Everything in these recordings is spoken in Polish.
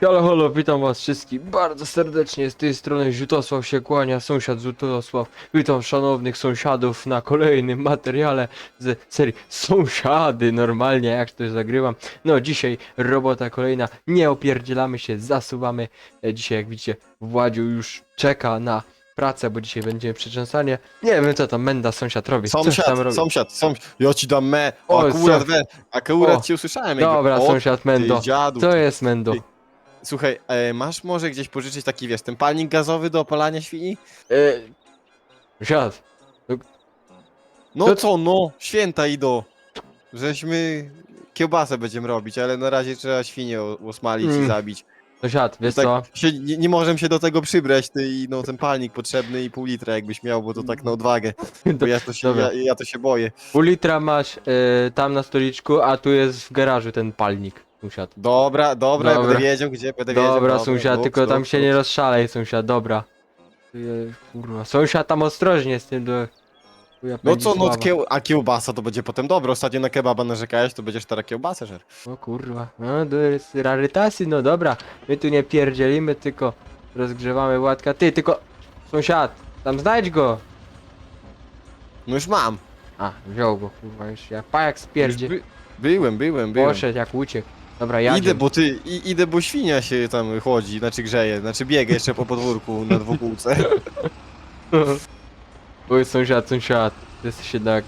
Halo, halo, witam was wszystkich bardzo serdecznie, z tej strony Ziutosław się kłania, sąsiad Ziutosław. Witam szanownych sąsiadów na kolejnym materiale z serii Sąsiady, normalnie jak to zagrywam. No dzisiaj robota kolejna, nie opierdzielamy się, zasuwamy. E, Dzisiaj jak widzicie Władziu już czeka na pracę, bo dzisiaj będziemy przeczęsanie. Nie wiem co tam Menda sąsiad robi, coś Sąsiad, tam robi. sąsiad, sąsiad, ja ci dam me, O, o, akurat co? we, akurat O, cię usłyszałem. Dobra, o, sąsiad Mendo, dziadu. co jest Mendo? Ty. Słuchaj, e, masz może gdzieś pożyczyć taki, wiesz, ten palnik gazowy do opalania świni? E, Sąsiad, No To- co, no, święta idą, żeśmy kiełbasę będziemy robić, ale na razie trzeba świnię o- osmalić Mm. i zabić. sąsiad, wiesz co? Tak się, nie, nie możemy się do tego przybrać, ty i no ten palnik potrzebny i pół litra jakbyś miał, bo to tak na odwagę, bo ja to się, Dobra. ja, ja to się boję. Pół litra masz e, tam na stoliczku, a tu jest w garażu ten palnik, sąsiad. Dobra, dobra, Dobra. będę wiedział gdzie, będę wiedział. Dobra, sąsiad, tylko tam się nie rozszalej, sąsiad, dobra. E, kurwa, sąsiad tam ostrożnie z tym do... chuja No co, no Pędzisława. kieł, a kiełbasa to będzie potem dobre. Ostatnio na kebaba narzekałeś, to będziesz teraz kiełbasę żer. O kurwa, no to jest rarytasy, no dobra. My tu nie pierdzielimy, tylko rozgrzewamy łatka. Ty, tylko... Sąsiad, tam znajdź go! No już mam. A, wziął go, kurwa, już ja pajak spierdzie. By, byłem, byłem, byłem. Poszedł jak uciekł. Dobra, jadę. Idę, bo ty, i, idę, bo świnia się tam chodzi, znaczy grzeje, znaczy biega jeszcze po podwórku na dwukółce. Oj, sąsiad, sąsiad, jesteś jednak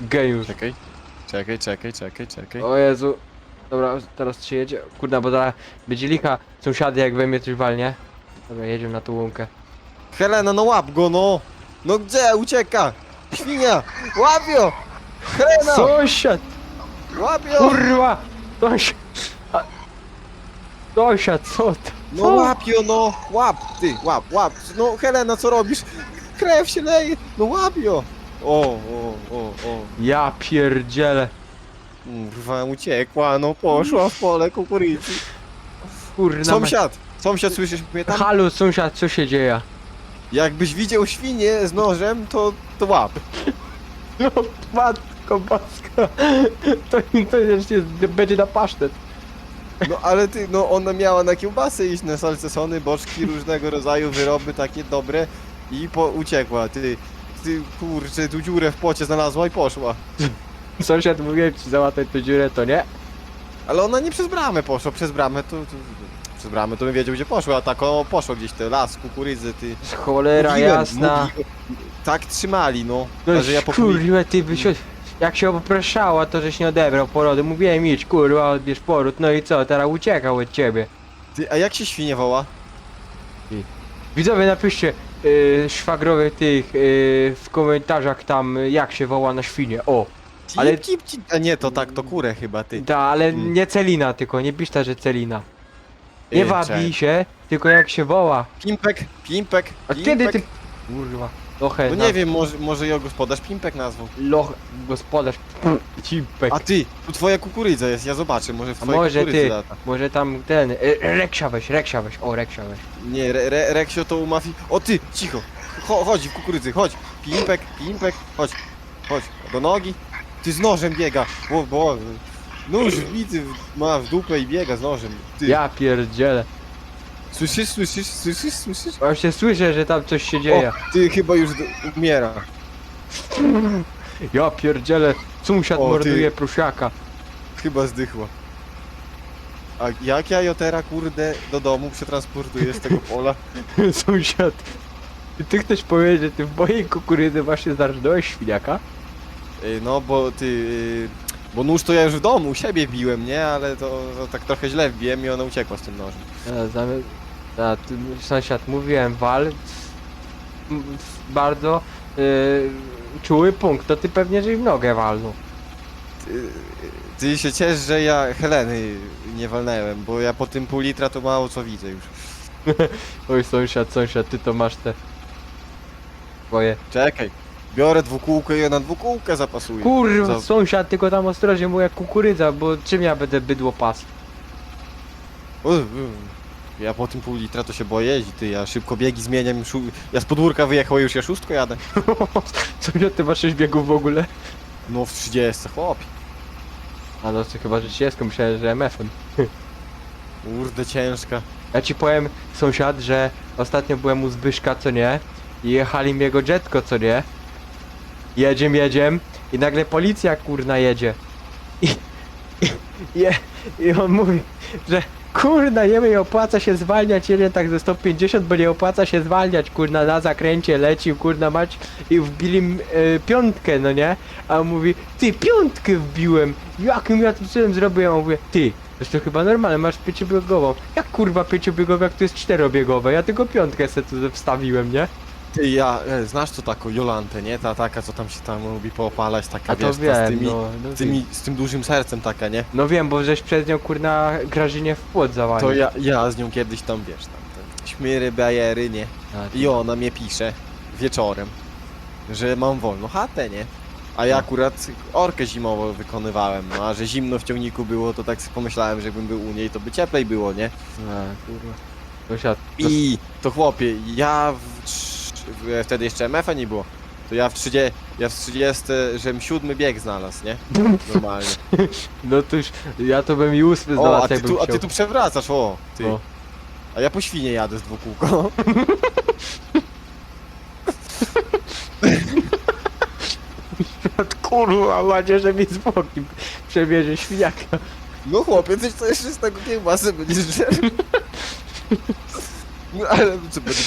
geniusz. Czekaj, czekaj, czekaj, czekaj, czekaj. O Jezu. Dobra, teraz się jedzie. Kurde, bo teraz będzie licha sąsiady jak we mnie coś walnie. Dobra, jedziemy na tą łąkę. Helena, no łap go, no! No gdzie? Ucieka! Świnia! Łap ją! Helena! Sąsiad! Łap ją! Kurwa! Sąsiad! A- Sąsiad, co to? No łap ją, no! Łap, ty, łap, łap! No Helena, co robisz? Krew się leje! No łap ją! O, o, o, o. Ja pierdzielę. Kurwa, uciekła, no poszła w pole kukurydzy. Kurna. Sąsiad! Sąsiad, słyszysz mnie ma- tam? Halo, sąsiad, co się dzieje? Jakbyś widział świnię z nożem, to, to łap. No, matko boska. To, jeszcze będzie na pasztet. No ale ty, no ona miała na kiełbasę iść, na salcesony, boczki, różnego rodzaju wyroby takie dobre i po, uciekła, ty. Ty, kurczę, tu dziurę w płocie znalazła i poszła. Sąsiad mówiłem ci załatać tę dziurę, to nie? Ale ona nie przez bramę poszła, przez bramę to... to przez bramę to bym wiedział gdzie poszła, a tak o, poszła gdzieś te las, kukurydzy, ty. Cholera Mówiłem, jasna. mówiłem. Tak trzymali, no. No że ja kurwa, ty byś... Jak się popraszała, to żeś nie odebrał porodu. Mówiłem idź, kurwa, odbierz poród. No i co, teraz uciekał od ciebie. Ty, a jak się świnie woła? Widzowie, napiszcie yy, szwagrowych tych yy, w komentarzach tam, y, jak się woła na świnie. O, Ale- cip, cip. A nie, to tak, to kurę chyba, ty. da, ale Mm. nie Celina tylko, nie piszta, że Celina. Nie wabi czekaj. się, tylko jak się woła. Pimpek, Pimpek, A Pimpek. kiedy ty... Kurwa, lochę, No nie wiem, może, może ją gospodarz Pimpek nazwał. Loch, gospodarz, cipek. A ty, tu twoja kukurydza jest, ja zobaczę, może w A twojej może kukurydzy ty, lata. może tam ten, y, Reksia weź, Reksia weź, o Reksia weź. Nie, re, re, Reksio to u mafii... O ty, cicho! Cho, chodź w kukurydzy, chodź! Pimpek, Pimpek, chodź, chodź, do nogi. Ty z nożem biega, bo, bo... Nóż wbity w- ma w dupę i biega z nożem. Ty, Ja pierdzielę. Słyszysz, słyszysz, słyszysz, słyszysz? Właśnie słyszę, że tam coś się dzieje. O, ty chyba już umiera. Ja pierdzielę, sąsiad O, morduje prusiaka. Chyba zdychła. A jak ja Jotera, kurde, do domu przetransportuję z tego pola? sąsiad. Czy ty chcesz powiedzieć, że ty w mojej kukurydzy właśnie zarżnąłeś świniaka? Ej, No bo ty... y, Bo nóż to ja już w domu, u siebie biłem, nie? Ale to, to tak trochę źle wbiłem i ona uciekła z tym nożem. Ja, zamiast... A, ty, sąsiad, mówiłem, wal. Bardzo y, czuły punkt, to ty pewnie żeś w nogę walnął. Ty, ty się ciesz, że ja Heleny nie walnęłem, bo ja po tym pół litra to mało co widzę już. Oj, sąsiad, sąsiad, ty to masz te... Twoje... Czekaj, biorę dwukółkę i ja na dwukółkę zapasuję. Kurwa, Za- sąsiad, tylko tam ostrożnie, moja kukurydza, bo czym ja będę bydło pas? Ja po tym pół litra to się boję jeździć, ty, ja szybko biegi zmieniam, szu... ja z podwórka wyjechał już ja szóstko jadę. Sąsiad, ty masz 6 biegów w ogóle? No w 30, chłopie. A no to chyba, że 30, myślałem, że MF-em. Kurde, ciężka. Ja ci powiem, sąsiad, że ostatnio byłem u Zbyszka, co nie? I jechali mi jego jetko, co nie? Jedziem, jedziem i nagle policja kurna jedzie. I, i, je, i on mówi, że kurna nie nie opłaca się zwalniać, jedzie tak ze 150, bo nie opłaca się zwalniać, kurna na zakręcie lecił, kurna mać i wbili e, piątkę, no nie? A on mówi, ty piątkę wbiłem, jakim ja to cudem zrobiłem? A on mówi, ty, to chyba normalne, masz pięciobiegową. Jak kurwa pięciobiegowe, jak to jest czterobiegowe? Ja tylko piątkę se tu wstawiłem, nie? Ja, e, znasz to taką Jolantę, nie? Ta taka, co tam się tam lubi poopalać, taka, A to wiesz, ta wiem, z tymi, no, no, z tymi, z tym dużym sercem taka, nie? no wiem, bo żeś przez nią kurna Grażynie w płot zawalił. To ja, ja z nią kiedyś tam, wiesz, tam, ten, bajery, nie? A, ty- I ona mnie pisze wieczorem, że mam wolną chatę, nie? A ja No. akurat orkę zimową wykonywałem, no a że zimno w ciągniku było, to tak sobie pomyślałem, że jakbym był u niej, to by cieplej było, nie? A, kurwa. Sąsiad, to- I to chłopie, ja wtedy jeszcze MF-a nie było. To ja w 30, ja w 30, żem siódmy bieg znalazł, nie? Normalnie. no to już, ja to bym i ósmy O, a znalazł, ty, jakbym tu, a chciał. ty tu przewracasz, o, ty. No. A ja po świnie jadę z dwukółko. Kurwa, macie, że mi z boki przebierze świniaka. No chłopie, coś co jeszcze z tego kiełbasy będziesz żerł. No ale co będę...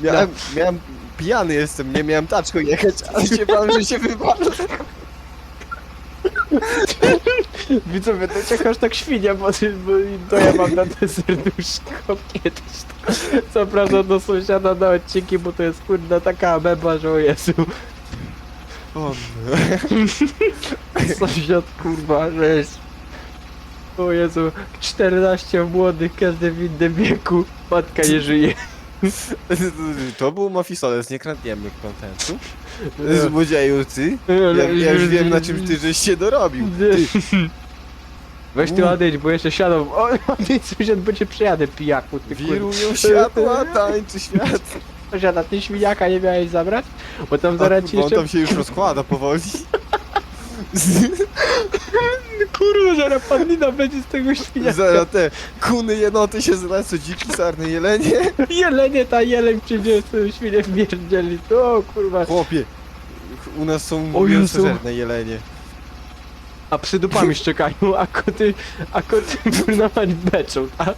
Miałem, miałem, pijany jestem, nie miałem taczką jechać, ale się bałem, że się wywalę. Widzowie, to czekasz tak świnia, bo, bo to ja mam na te serduszko kiedyś. To, zapraszam do sąsiada na odcinki, bo to jest kurna taka ameba, że o Jezu. O, Sąsiad kurwa, że jest... O Jezu, 14 młodych, każdy w innym wieku. Matka nie żyje. to był Mafisoles, nie kradniemy kontentu. Złodzieju, ty. Ja, ja już wiem na czym ty żeś się dorobił. Ty. Weź ty odejdź, bo jeszcze siadą. O, odejdź sąsiad, bo cię przejadę, pijaku, ty. Wirują światła, tańczy świat. Sąsiada, ty świniaka nie miałeś zabrać? Bo tam zaraz ci Bo on jeszcze... tam się już rozkłada powoli. Kurwa, zaraz padlina będzie z tego świniaka. Zaraz te kuny jenoty się zlecą, dziki sarny jelenie. Jelenie ta jeleń przyjdzie z tym świnie wmierdzieli. O kurwa. Chłopie, u nas są O Jezu. mięsożerne jelenie. A psy dupami szczekają, a koty, a koty kurna mać beczą, tak?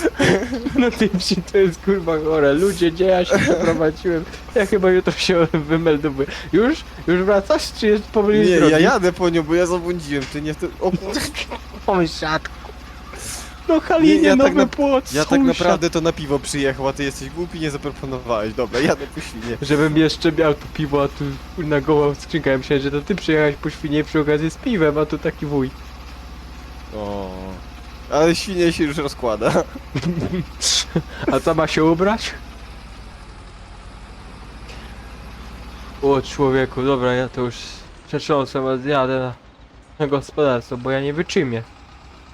No tej wsi to jest kurwa chore. Ludzie, gdzie ja się przeprowadziłem? Ja chyba jutro się wymelduję. Już? Już wracasz, czy jest Nie, drogi? ja jadę po nią, bo ja zabłądziłem, ty nie wtedy... O kurde. Sąsiad. No Halinie, Nie, ja tak nowy na- płot, Ja tak sąsiad. naprawdę to na piwo przyjechał, a ty jesteś głupi, nie zaproponowałeś. Dobra, jadę po świnie. Żebym jeszcze miał tu piwo, a tu na gołą skrzynkę. Ja myślałem, że to ty przyjechałeś po świnie przy okazji z piwem, a tu taki wuj. O. Ale świnie się już rozkłada. A co ma się ubrać? O człowieku, dobra, ja to już przetrząsam, a zjadę na, na gospodarstwo, bo ja nie wyczymię.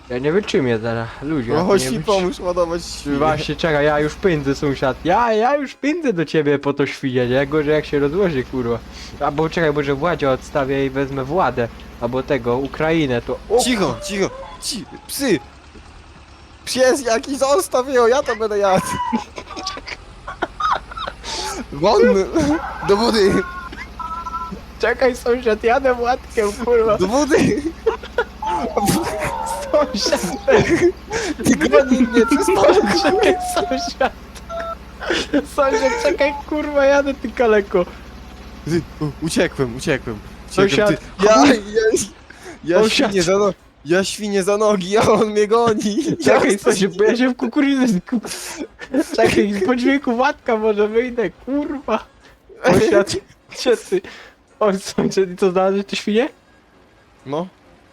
Ja nie wyczymię zaraz, ludzie. No ja chodź nie mi wyczy- pomóż ładować. Właśnie, czekaj, ja już pędzę sąsiad. Ja, ja już pędzę do ciebie po to świnie, nie? Gorzej jak się rozłoży, kurwa. Albo czekaj, może Władzie odstawię i wezmę Władę. Albo tego, Ukrainę, to... O, Cicho, cicho, ci, psy! Pies jakiś zostaw ją, ja to będę jadł. Won, do wody, czekaj sąsiad, jadę Władkiem, kurwa. do wody. Sąsiad, Ty goni mnie, przestań. czekaj sąsiad. Sąsiad, czekaj, kurwa, jadę ty kaleko. Ty, u- Uciekłem, uciekłem. Sąsiad, uciekłem ty. Ja, ja, ja Sąsiad. świnie za nogi. Ja świnie za nogi, a on mnie goni. Czekaj, sąsiad, bo ja się w kukurydzy... ku- Czekaj, po dźwięku Władka może wyjdę, kurwa. Gdzie ty? O, sąsiad, i co znalazłeś te świnie? No,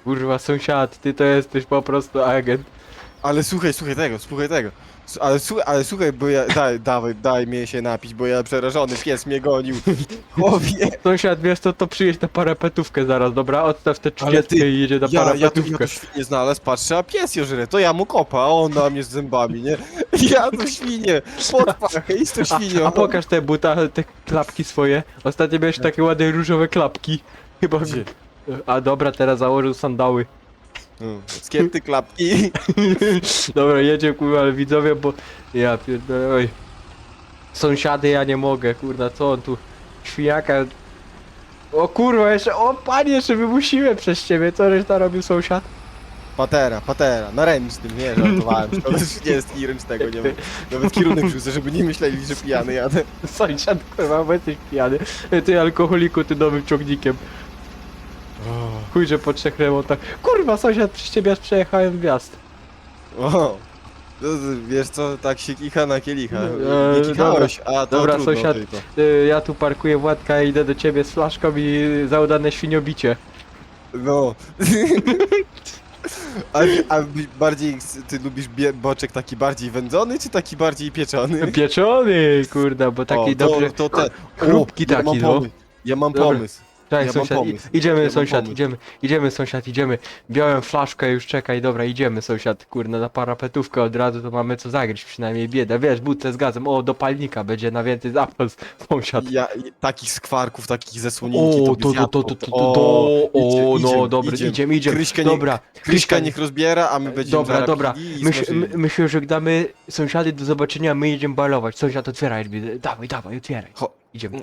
Kurwa, sąsiad, ty to jesteś po prostu agent. ale słuchaj, słuchaj tego, słuchaj tego. S- Ale słuchaj, ale słuchaj, bo ja, daj, dawaj, daj mnie się napić, bo ja przerażony, pies mnie gonił. Chłopie. Sąsiad, wiesz co, to przyjedź na parapetówkę zaraz, dobra? Odstaw te Ale ty, 30 i jedzie na Ja, ja, tu, ja parapetówkę. tu świnie znalazł, patrzę, a pies żre. To ja mu kopa, a on na mnie z zębami, nie? Ja tu świnie, pod pachę, świnią. A, a pokaż te buta, te klapki swoje. Ostatnio miałeś takie ładne różowe klapki. Chyba... Gdzie? A dobra, teraz założył sandały. Mm, Skięty klapki. Dobra, jedzie kurwa, ale widzowie, bo ja pierdolę, oj. Sąsiady ja nie mogę, kurwa, co on tu, świniaka. O kurwa, jeszcze, o panie, jeszcze wymusiłem przez ciebie, co reszta robił sąsiad? Patera, patera, na ręcznym, nie, żartowałem. Szkoda, że nie jest i ręcznego, nie wiem. Nawet kierunek wrzucę, żeby nie myśleli, że pijany jadę. Sąsiad, kurwa, bo jesteś pijany. Ty alkoholiku, ty nowym ciągnikiem. Chuj, że po trzech remontach. Kurwa, sąsiad, przez ciebie aż przejechałem w wjazd. O, to, wiesz co, tak się kicha na kielicha. Eee, Nie kichałeś, a to dobra, trudno sąsiad. tylko. Y, Ja tu parkuję Władka i idę do ciebie z flaszką i zaudane świniobicie. No. A, a bardziej, ty lubisz bie- boczek taki bardziej wędzony, czy taki bardziej pieczony? Pieczony, kurda, bo taki o. To, to te, chrupki ja taki, mam no. pomysł. Ja mam Dobra. pomysł. Tak, ja mam sąsiad, i- idziemy Ja mam sąsiad, pomysł. idziemy, idziemy sąsiad, idziemy. Białem flaszkę już, czekaj, dobra, idziemy sąsiad, kurna, na parapetówkę od razu to mamy co zagryźć, przynajmniej biedę, wiesz, budce z gazem, o, do palnika będzie na więcej zapас, sąsiad. Ja, i- takich skwarków, takich ze słoninki O, to, to, to, to, to, to, O, no, dobra, idziemy. idziemy, Kryśkę nie- dobra, Kryśka niech rozbiera, a my będziemy dobra, zaraz dobra, i Myśl, my, myślę, że damy sąsiady do zobaczenia, my jedziemy balować, sąsiad otwieraj drzwi, dawaj, dawaj, otwieraj, Cho- idziemy.